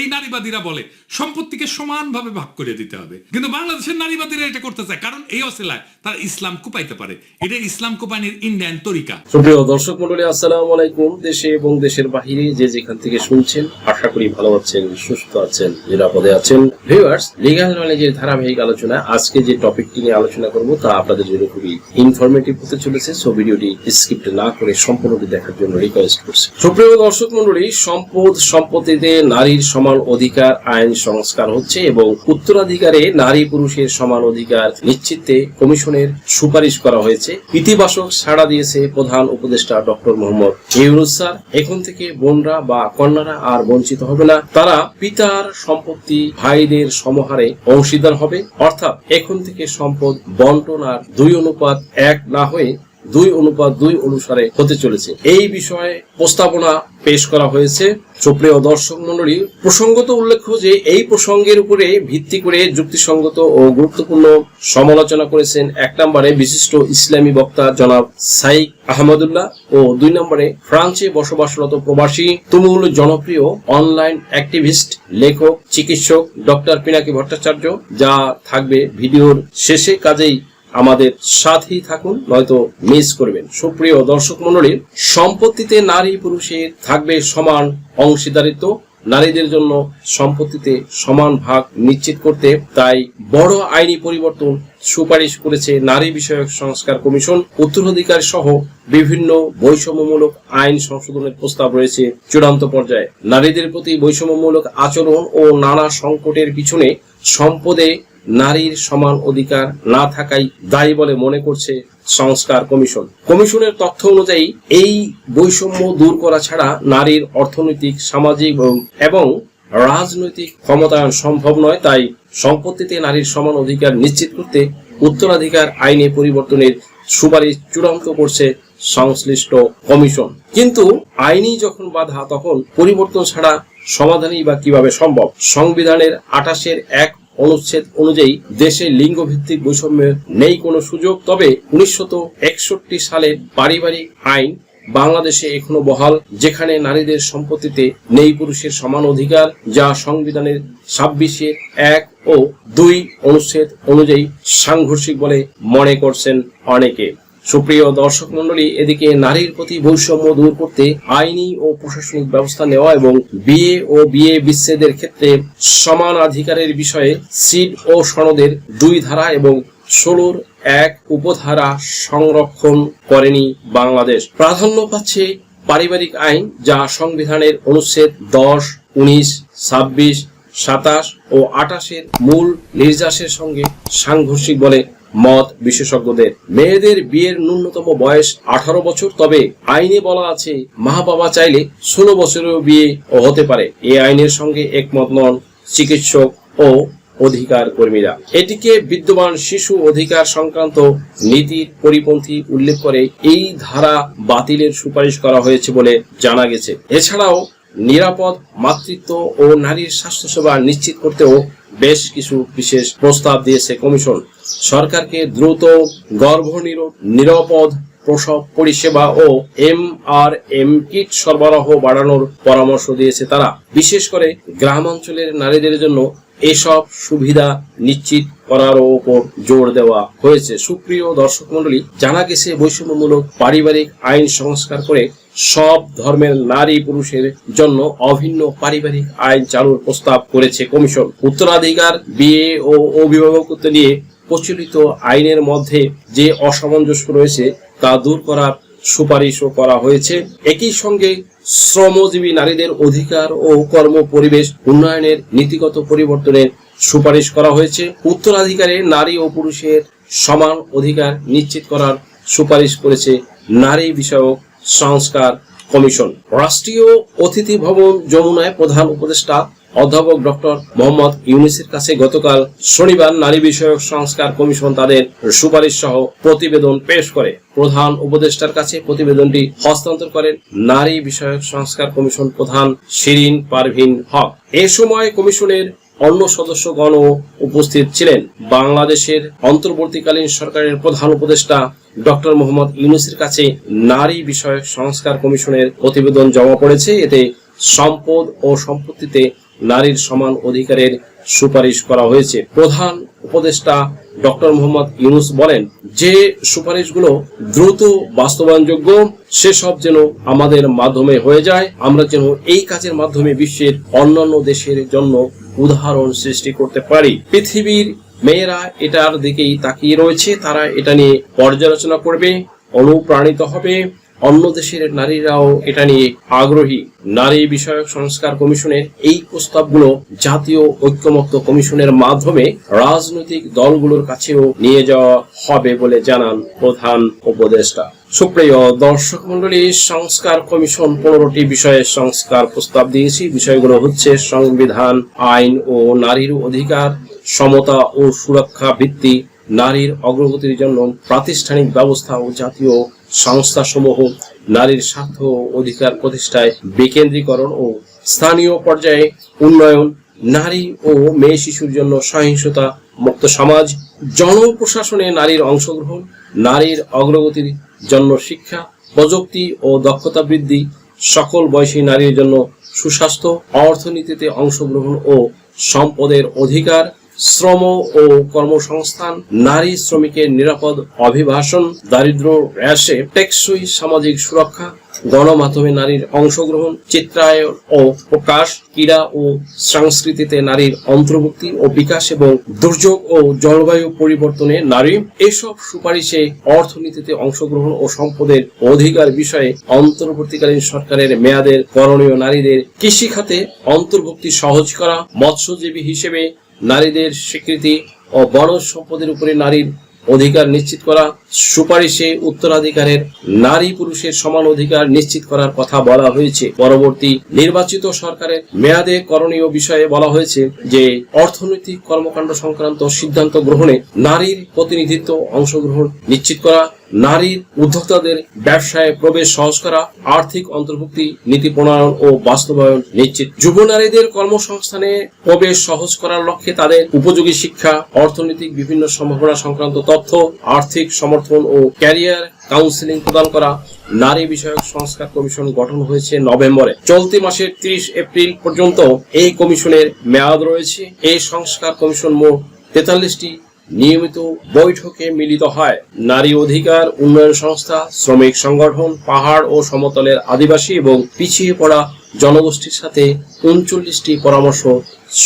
এই নারীবাদীরা বলে, সম্পত্তিকে সমানভাবে ভাগ করে দিতে হবে। কিন্তু বাংলাদেশের নারীবাদীরা এটা করতে চায়, কারণ এই অসিলায় তারা ইসলাম কুপাইতে পারে। এটা ইসলাম কুপানির ইন্ডিয়ান তরিকা। সুপ্রিয় দর্শক মন্ডলী আসসালামু আলাইকুম। দেশে এবং দেশের বাহিরে যে যেখান থেকে শুনছেন, আশা করি ভালো আছেন, সুস্থ আছেন, নিরাপদে আছেন। ভিউয়ার্স লিগাল নলেজের ধারাবাহিক আলোচনা, আজকে যে টপিকটি নিয়ে আলোচনা করব, তা আপনাদের জন্য খুবই ইনফরমেটিভ হতে চলেছে সো ভিডিওটি স্কিপ্ট না করে সম্পূর্ণটি দেখার জন্য রিকোয়েস্ট করছি। সুপ্রিয় দর্শক মন্ডলী সম্পদ, সম্পত্তিতে নারীর সমান অধিকার আইন সংস্কার হচ্ছে এবং উত্তরাধিকারে নারী পুরুষের সমান অধিকার নিশ্চিতে কমিশনের সুপারিশ করা হয়েছে। ইতিবাচক সাড়া দিয়েছে প্রধান উপদেষ্টা ডক্টর মোহাম্মদ ইউনুস এখন থেকে বোনরা বা কন্যারা আর বঞ্চিত হবে না। তারা পিতার সম্পত্তি, ভাইদের সমহারে অংশীদার হবে। অর্থাৎ এখন থেকে সম্পদ বন্টন আর দুই অনুপাত এক না হয়ে দুই অনুপাত দুই অনুসারে হতে চলেছে। এই বিষয়ে প্রস্তাবনা পেশ করা হয়েছে। সুপ্রিয় দর্শক মন্ডলী প্রসঙ্গত উল্লেখ্য যে এই প্রসঙ্গের উপরে ভিত্তি করে যুক্তিসঙ্গত ও গুরুত্বপূর্ণ সমালোচনা করেছেন এক নম্বরে বিশিষ্ট ইসলামী বক্তা জনাব সাইক আহমদুল্লাহ ও দুই নম্বরে ফ্রান্সে বসবাসরত প্রবাসী তুমুল জনপ্রিয় অনলাইন অ্যাক্টিভিস্ট, লেখক, চিকিৎসক ডক্টর পিনাকি ভট্টাচার্য, যা থাকবে ভিডিওর শেষে। কাজেই আমাদের সাথেই থাকুন, নয়তো মিস করবেন। সুপ্রিয় দর্শক মন্ডলী সম্পত্তিতে নারী পুরুষের থাকবে সমান অংশীদারিত্ব। নারীদের জন্য সম্পত্তিতে সমান ভাগ নিশ্চিত করতে তাই বড় আইনি পরিবর্তন সুপারিশ করেছে নারী বিষয়ক সংস্কার কমিশন। উত্তরাধিকার সহ বিভিন্ন বৈষম্যমূলক আইন সংশোধনের প্রস্তাব রয়েছে চূড়ান্ত পর্যায়ে। নারীদের প্রতি বৈষম্যমূলক আচরণ ও নানা সংকটের পিছনে সম্পদে নারীর সমান অধিকার না থাকাই দায়ী বলে মনে করছে সংস্কার কমিশন। কমিশনের তথ্য অনুযায়ী, এই বৈষম্য দূর করা ছাড়া নারীর অর্থনৈতিক, সামাজিক এবং- রাজনৈতিক ক্ষমতায়ন সম্ভব নয়, তাই সম্পত্তিতে নারীর সমান অধিকার নিশ্চিত করতে উত্তরাধিকার আইনে পরিবর্তনের সুপারিশ চূড়ান্ত করছে সংশ্লিষ্ট কমিশন। কিন্তু আইনি যখন বাধা, তখন পরিবর্তন ছাড়া সমাধানই বা কীভাবে সম্ভব? সংবিধানের আঠাশের এক অনুচ্ছেদ অনুযায়ী দেশে লিঙ্গভিত্তিক বৈষম্যের নেই কোনো সুযোগ। তবে উনিশশো একষট্টি সালের পারিবারিক আইন বাংলাদেশে এখনও বহাল, যেখানে নারীদের সম্পত্তিতে নেই পুরুষের সমান অধিকার, যা সংবিধানের ছাব্বিশের এক ও দুই অনুচ্ছেদ অনুযায়ী সাংঘর্ষিক বলে মনে করছেন অনেকে। সুপ্রিয় দর্শক মন্ডলী এদিকে নারীর প্রতি বৈষম্য দূর করতে আইনি ও প্রশাসনিক ব্যবস্থা নেওয়া এবং বিয়ে ও বিয়ে বিচ্ছেদের ক্ষেত্রে সমান অধিকারের বিষয়ে সিড ও সনদের দুই ধারা এবং ষোলোর এক উপধারা সংরক্ষণ করেনি বাংলাদেশ। প্রাধান্য পাচ্ছে পারিবারিক আইন, যা সংবিধানের অনুচ্ছেদ দশ, উনিশ, ছাব্বিশ, সাতাশ ও আটাশের মূল নির্যাসের সঙ্গে সাংঘর্ষিক বলে মত বিশেষজ্ঞদের। মেয়েদের বিয়ের ন্যূনতম বয়স আঠারো বছর, তবে আইনে বলা আছে, মা বাবা চাইলে ষোলো বছরেও বিয়ে হতে পারে। এ আইনের সঙ্গে একমত নন চিকিৎসক ও অধিকার কর্মীরা এটিকে বিদ্যমান শিশু অধিকার সংক্রান্ত নীতির পরিপন্থী উল্লেখ করে এই ধারা বাতিলের সুপারিশ করা হয়েছে বলে জানা গেছে। এছাড়াও নিরাপদ, মাতৃত্ব ও নারীর স্বাস্থ্যসেবা নিশ্চিত করতেও বেশ কিছু বিশেষ প্রস্তাব দিয়েছে কমিশন। সরকারকে দ্রুত, গর্ভনিরোধ, নিরাপদ প্রসব পরিষেবা ও এম আর এম কিট সরবরাহ বাড়ানোর পরামর্শ দিয়েছে তারা। বিশেষ করে গ্রামাঞ্চলের নারীদের জন্য এসব সুবিধা নিশ্চিত করার ওপর জোর দেওয়া হয়েছে। সুপ্রিয় দর্শক মন্ডলী জানা গেছে বৈষম্যমূলক পারিবারিক আইন সংস্কার করে সব ধর্মের নারী পুরুষের জন্য অভিন্ন পারিবারিক আইন চালুর প্রস্তাব করেছে কমিশন। উত্তরাধিকার, বিয়ে ও অভিভাবকত্ব নিয়ে প্রচলিত আইনের মধ্যে যে অসামঞ্জস্য রয়েছে তা দূর করার সুপারিশও করা হয়েছে। একই সঙ্গে শ্রমজীবী নারীদের অধিকার ও কর্ম পরিবেশ উন্নয়নের নীতিগত পরিবর্তনের সুপারিশ করা হয়েছে। উত্তরাধিকারে নারী ও পুরুষের সমান অধিকার নিশ্চিত করার সুপারিশ করেছে নারী বিষয়ক সংস্কার কমিশন। রাষ্ট্রীয় অতিথি ভবন যমুনায় প্রধান উপদেষ্টা অধ্যাপক ডক্টর মোহাম্মদ ইউনিসের কাছে গতকাল শনিবার নারী বিষয়ক সংস্কার কমিশন তাদের সুপারিশ সহ প্রতিবেদন পেশ করে। প্রধান উপদেষ্টার কাছে প্রতিবেদনটি হস্তান্তর করেন নারী বিষয়ক সংস্কার কমিশন প্রধান শিরিন পারভিন হক। এ সময় কমিশনের অন্য সদস্যগণও উপস্থিত ছিলেন। বাংলাদেশের অন্তর্বর্তীকালীন সরকারের প্রধান উপদেষ্টা ডক্টর মোহাম্মদ ইউনুসের কাছে নারী বিষয়ক সংস্কার কমিশনের প্রতিবেদন জমা পড়েছে। এতে সম্পদ ও সম্পত্তিতে নারীর সমান অধিকারের সুপারিশ করা হয়েছে। প্রধান উপদেষ্টা ডক্টর মোহাম্মদ ইউনুস বলেন, যে সুপারিশগুলো দ্রুত, বাস্তবায়নযোগ্য, সেসব যেন আমাদের মাধ্যমে হয়ে যায়, আমরা যেন এই কাজের মাধ্যমে বিশ্বের অন্যান্য দেশের জন্য উদাহরণ সৃষ্টি করতে পারি। পৃথিবীর মেয়েরা এটার দিকেই তাকিয়ে রয়েছে। তারা এটা নিয়ে পর্যালোচনা করবে, অনুপ্রাণিত হবে। অন্য দেশের নারীরাও এটা নিয়ে আগ্রহী। নারী বিষয়ক সংস্কার কমিশনের এই প্রস্তাবগুলো জাতীয় ঐক্যমত্য কমিশনের মাধ্যমে রাজনৈতিক দলগুলোর কাছেও নিয়ে যাওয়া হবে বলে জানান প্রধান উপদেষ্টা। সুপ্রিয় দর্শক মন্ডলী সংস্কার কমিশন পনেরোটি বিষয়ে সংস্কার প্রস্তাব দিয়েছি। বিষয়গুলো হচ্ছে সংবিধান, আইন ও নারীর অধিকার, সমতা ও সুরক্ষা ভিত্তি, নারীর অগ্রগতির জন্য প্রাতিষ্ঠানিক ব্যবস্থা ও জাতীয় সংস্থাসমূহ, নারীর স্বার্থ অধিকার প্রতিষ্ঠায় বিকেন্দ্রীকরণ ও স্থানীয় পর্যায়ে উন্নয়ন, নারী ও মেয়ে শিশুর জন্য সহিংসতা মুক্ত সমাজ, জনপ্রশাসনে নারীর অংশগ্রহণ, নারীর অগ্রগতির জন্য শিক্ষা, প্রযুক্তি ও দক্ষতা বৃদ্ধি, সকল বয়সী নারীর জন্য সুস্বাস্থ্য, অর্থনীতিতে অংশগ্রহণ ও সম্পদের অধিকার শ্রম ও কর্মসংস্থান, নারী শ্রমিকের নিরাপদ অভিবাসন, দারিদ্র হ্রাসে টেকসই সামাজিক সুরক্ষা, গণমাধ্যমে নারীর অংশগ্রহণ, চিত্রায়ন ও প্রকাশ, ক্রীড়া ও সংস্কৃতিতে নারীর অন্তর্ভুক্তি ও বিকাশ এবং দুর্যোগ ও জলবায়ু পরিবর্তনে নারী এসব সুপারিশে অর্থনীতিতে অংশগ্রহণ ও সম্পদের অধিকার বিষয়ে অন্তর্বর্তীকালীন সরকারের মেয়াদের করণীয় নারীদের কৃষি খাতে অন্তর্ভুক্তি সহজ করা, মৎস্যজীবী হিসেবে নারীদের স্বীকৃতি ও বনজ সম্পদের উপরে নারীর অধিকার নিশ্চিত করা সুপারিশে উত্তরাধিকারের নারী পুরুষের সমান অধিকার নিশ্চিত করার কথা বলা হয়েছে। পরবর্তী নির্বাচিত সরকারের মেয়াদে করণীয় বিষয়ে বলা হয়েছে যে, অর্থনৈতিক কর্মকাণ্ড সংক্রান্ত সিদ্ধান্ত গ্রহণে নারীর প্রতিনিধিত্ব অংশগ্রহণ নিশ্চিত করা নারীর উদ্যোক্তাদের ব্যবসায় প্রবেশ সহজ করা, আর্থিক অন্তর্ভুক্তি, নীতি প্রণয়ন ও বাস্তবায়ন নিশ্চিত। যুব নারীদের কর্মসংস্থানে প্রবেশ সহজ করার লক্ষ্যে তাদের উপযোগী শিক্ষা, অর্থনৈতিক বিভিন্ন সম্ভাবনা সংক্রান্ত তথ্য, আর্থিক সমর্থন ও ক্যারিয়ার কাউন্সিলিং প্রদান করা নারী বিষয়ক সংস্কার কমিশন গঠন হয়েছে নভেম্বরে। চলতি মাসের 30 এপ্রিল পর্যন্ত এই কমিশনের মেয়াদ রয়েছে। এই সংস্কার কমিশন মোট তেতাল্লিশটি নিয়মিত বৈঠকে মিলিত হয়। নারী অধিকার উন্নয়ন সংস্থা, শ্রমিক সংগঠন, পাহাড় ও সমতলের আদিবাসী এবং পিছিয়ে পড়া জনগোষ্ঠীর সাথে উনচল্লিশটি পরামর্শ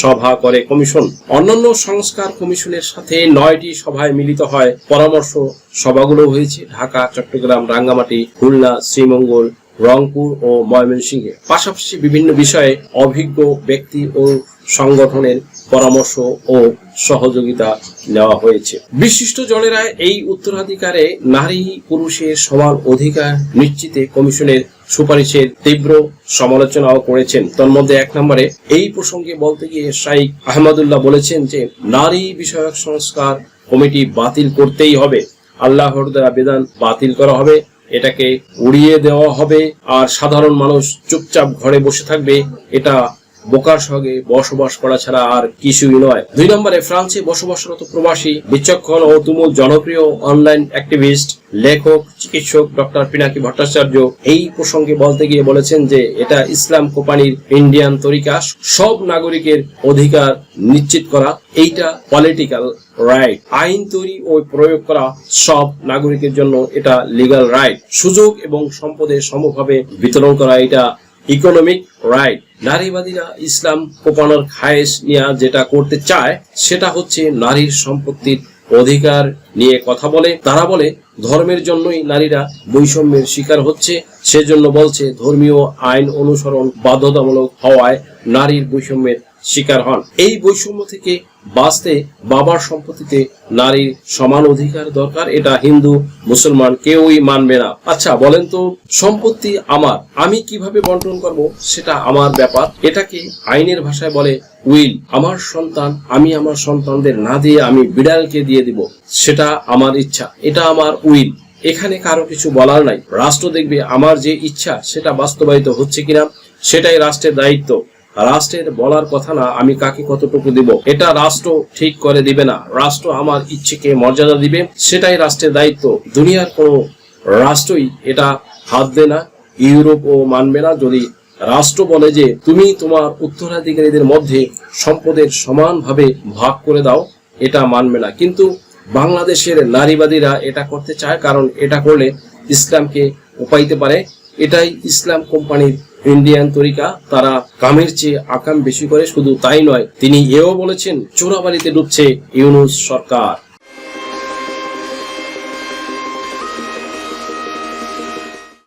সভা করে কমিশন। অন্যান্য সংস্কার কমিশনের সাথে নয়টি সভায় মিলিত হয় পরামর্শ সভাগুলো হয়েছে ঢাকা, চট্টগ্রাম, রাঙ্গামাটি, খুলনা, শ্রীমঙ্গল, রংপুর ও ময়মনসিংহে। পাশাপাশি বিভিন্ন বিষয়ে অভিজ্ঞ ব্যক্তি ও সংগঠনের পরামর্শ ও সহযোগিতা নেওয়া হয়েছে। বিশিষ্ট জনেরা এই উত্তরাধিকারে নারী পুরুষের সমান অধিকার নিশ্চিতে কমিশনের সুপারিশের তীব্র সমালোচনাও করেছেন। তন্মধ্যে এক নম্বরে এই প্রসঙ্গে বলতে গিয়ে শাইক আহমদুল্লাহ বলেছেন যে, নারী বিষয়ক সংস্কার কমিটি বাতিল করতেই হবে। আল্লাহর দ্বারা বিধান বাতিল করা হবে, এটাকে উড়িয়ে দেওয়া হবে, আর সাধারণ মানুষ চুপচাপ ঘরে বসে থাকবে, এটা বোকার সঙ্গে বসবাস করা ছাড়া আর কিছুই নয়। দুই নম্বরে ফ্রান্সে বসবাসরত প্রবাসী বিচক্ষণ ও তুমুল জনপ্রিয় অনলাইন অ্যাক্টিভিস্ট, লেখক, চিকিৎসক ডক্টর পিনাকি ভট্টাচার্য এই প্রসঙ্গে বলতে গিয়ে বলেছেন যে এটা ইসলাম কোম্পানির ইন্ডিয়ান তরিকা, সব নাগরিকের অধিকার নিশ্চিত করা, এইটা পলিটিক্যাল রাইট আইন তৈরি ও প্রয়োগ করা, সব নাগরিকের জন্য এটা লিগাল রাইট সুযোগ এবং সম্পদের সমভাবে বিতরণ করা, এটা ইকোনমিক রাইট নারীবাদীরা ইসলাম কোপানোর খায়েস নিয়ে যেটা করতে চায়, সেটা হচ্ছে নারীর সম্পত্তির অধিকার নিয়ে কথা বলে। তারা বলে, ধর্মের জন্যই নারীরা বৈষম্যের শিকার হচ্ছে, সেজন্য বলছে ধর্মীয় আইন অনুসরণ বাধ্যতামূলক হওয়ায় নারীর বৈষম্যের শিকার হন। এই বৈষম্য থেকে বাঁচতে বাবার সম্পত্তিতে নারীর সমান অধিকার দরকার, এটা হিন্দু, মুসলমান কেউই মানবে না। আচ্ছা বলেন তো, সম্পত্তি আমার, আমি কীভাবে বন্টন করব সেটা আমার ব্যাপার। এটাকে আইনের ভাষায় বলে উইল। আমার সন্তান, আমি আমার সন্তানদের না দিয়ে আমি বিড়ালকে দিয়ে দিব, সেটা আমার ইচ্ছা, এটা আমার উইল। এখানে কারও কিছু বলার নাই। রাষ্ট্র দেখবে আমার যে ইচ্ছা, সেটা বাস্তবায়িত হচ্ছে কিনা, সেটাই রাষ্ট্রের দায়িত্ব। রাষ্ট্রের বলার কথা না, আমি কাকে কতটুকু দিব? এটা রাষ্ট্র ঠিক করে দিবে না। রাষ্ট্র আমার ইচ্ছেকে মর্যাদা দিবে, সেটাই রাষ্ট্রের দায়িত্ব। দুনিয়ার কোনো রাষ্ট্রই এটা হাত দেয় না ইউরোপ ও মানবে না। যদি রাষ্ট্র বলে যে, তুমি তোমার উত্তরাধিকারীদের মধ্যে সম্পদের সমানভাবে ভাগ করে দাও, এটা মানবে না। কিন্তু বাংলাদেশের নারীবাদীরা এটা করতে চায়, কারণ এটা করলে ইসলামকে উপাইতে পারে। এটাই ইসলাম কোম্পানির ইন্ডিয়ান তরিকা, তারা কামের চেয়ে আকাম বেশি করে, শুধু তাই নয়, তিনি এও বলেছেন চোরাবাড়িতে ডুবছে ইউনুস সরকার।